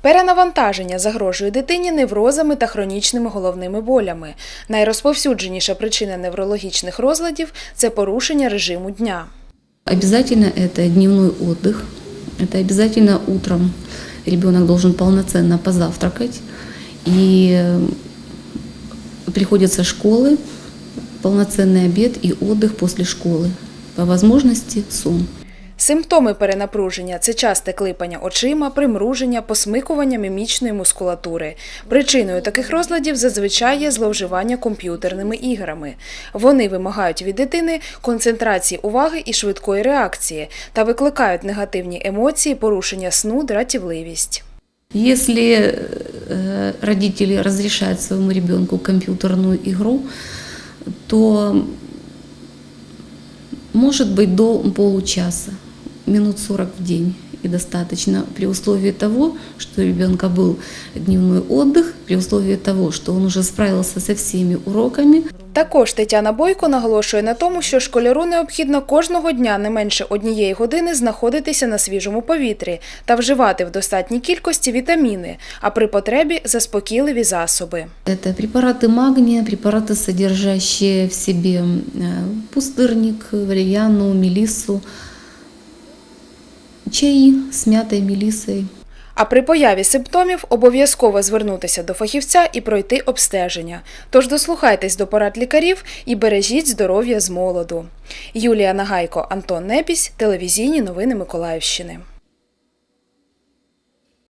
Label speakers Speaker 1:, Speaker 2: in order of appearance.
Speaker 1: Перенавантаження загрожує дитині неврозами та хронічними головними болями. Найрозповсюдженіша причина неврологічних розладів це порушення режиму дня.
Speaker 2: Обязательно это дневной отдых. Это обязательно утром ребенок должен полноценно позавтракать. И э, приходят со школы, полноценный обед и отдых после школы. По возможности сон.
Speaker 1: Симптоми перенапруження це часте клипання очима, примруження, посмикування мімічної мускулатури. Причиною таких розладів зазвичай є зловживання комп'ютерними іграми. Вони вимагають від дитини концентрації уваги і швидкої реакції та викликають негативні емоції, порушення сну, дратівливість.
Speaker 2: Если родители разрешают своему ребенку компьютерную игру, то может быть до получаса, минут 40 в день и достаточно при условии того, что у ребенка был дневной отдых, при условии того, что он уже справился со всеми уроками,
Speaker 1: Також Тетяна Бойко наголошує на тому, що школяру необхідно кожного дня не менше однієї години знаходитися на свіжому повітрі та вживати в достатній кількості вітаміни, а при потребі заспокійливі засоби.
Speaker 2: Это препараты магния, препараты, содержащие в себе э, пустырник, валерьяну, мелиссу, з м'ятою мілісою.
Speaker 1: А при появі симптомів обов'язково звернутися до фахівця і пройти обстеження. Тож дослухайтесь до порад лікарів і бережіть здоров'я з молоду. Юлія Нагайко, Антон Непісь, телевізійні новини Миколаївщини.